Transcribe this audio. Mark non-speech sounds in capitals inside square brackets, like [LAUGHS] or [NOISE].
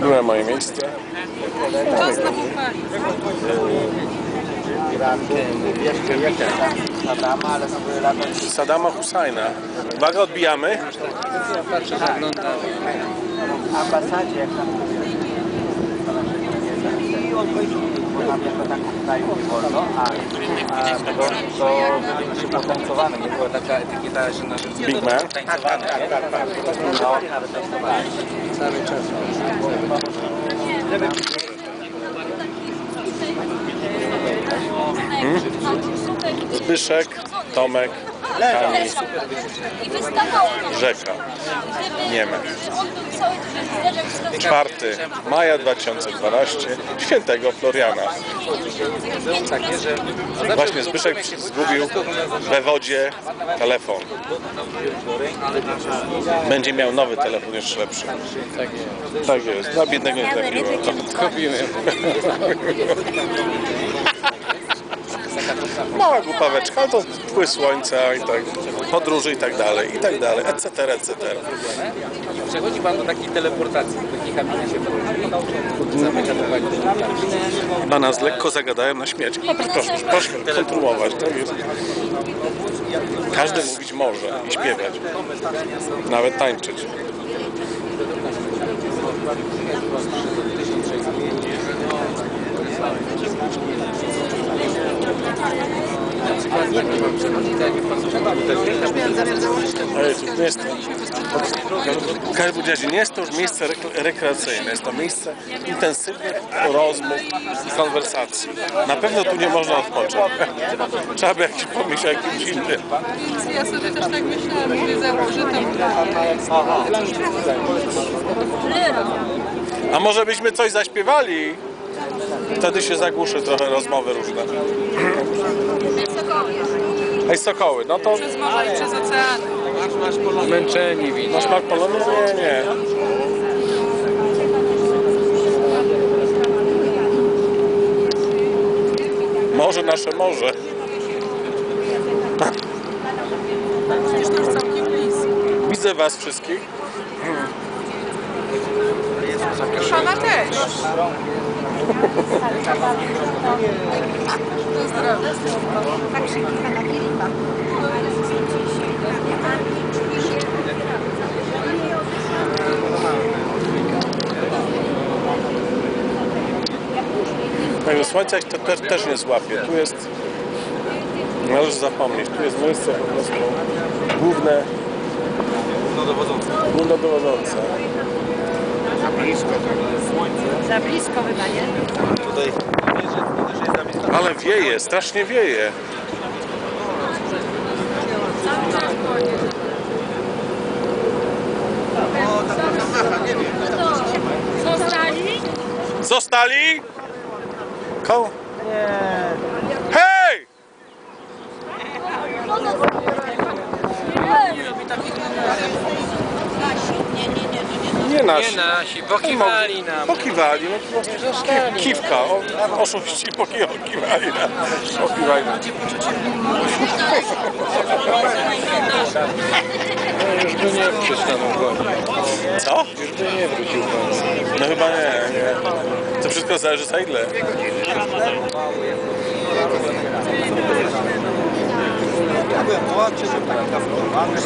Byłem moje miejsce. Czas na. Sadama Husajna. Uwaga, odbijamy. Ambasadzie, jak tam i odchodzili, bo tam jako tak w kraju nie wolno, a, a tego to nie była taka etykieta, że nasze Big Man. tak, tak, tak, tak, tak. No. Cały czas. Zbyszek, Tomek, Kamil, I wystawało nam, Rzeka. gdyby Niemiec. on był cały zderzak z 4 maja 2012 świętego Floriana. takie, że Właśnie Zbyszek zgubił we wodzie telefon. Będzie miał nowy telefon jeszcze lepszy. Tak jest. Tak jest, dla biednego nie trafiło. Kupiłem. [LAUGHS] Mała głupaweczka, ale to wpływ słońca i tak, podróży i tak dalej, i tak dalej, etc., etc. Przechodzi Pan do takiej teleportacji, do takiej kabiny się wchodzi, zamyka do kabiny. A nas lekko zagadają na śmierć. No proszę, proszę kontynuować. To jest. Każdy mówić może i śpiewać. Nawet tańczyć. Ale to jest każdym razie nie jest to już miejsce rek- rekreacyjne, jest to miejsce intensywnych rozmów i konwersacji. Na pewno tu nie można odpocząć. [LAUGHS] Trzeba by jakiś pomyśleć o jakimś innym. Ja sobie też tak myślałam, że założę tam A może byśmy coś zaśpiewali? Wtedy się zagłuszy trochę rozmowy różne. Ej, sokoły, no to przez morze i przez oceany. Zmęczeni widzę. masz Mark Polony? Nie, nie. Morze nasze morze. Przecież to już całkiem blisko. Widzę was wszystkich. Pana też. [LAUGHS] Pozdrawiam. Tego słońca to też, też nie złapie. Tu jest, należy zapomnieć, tu jest miejsce po prostu główne, główne dowodzące. Za blisko chyba, nie? Ale wieje, strasznie wieje. Zostali? Zostali? Ko? Hej! Nie nasi. Nie nasi, pokiwali nam. Pokiwali, no ki- kiwka, o, oszuści poki- pokiwali nam. Pokiwali nam. Już by nie przystanął gonić. Co? Już by nie wrócił. No chyba nie, nie wszystko zależy za ile. Ja byłem młodszy, byłem taki zafunowany.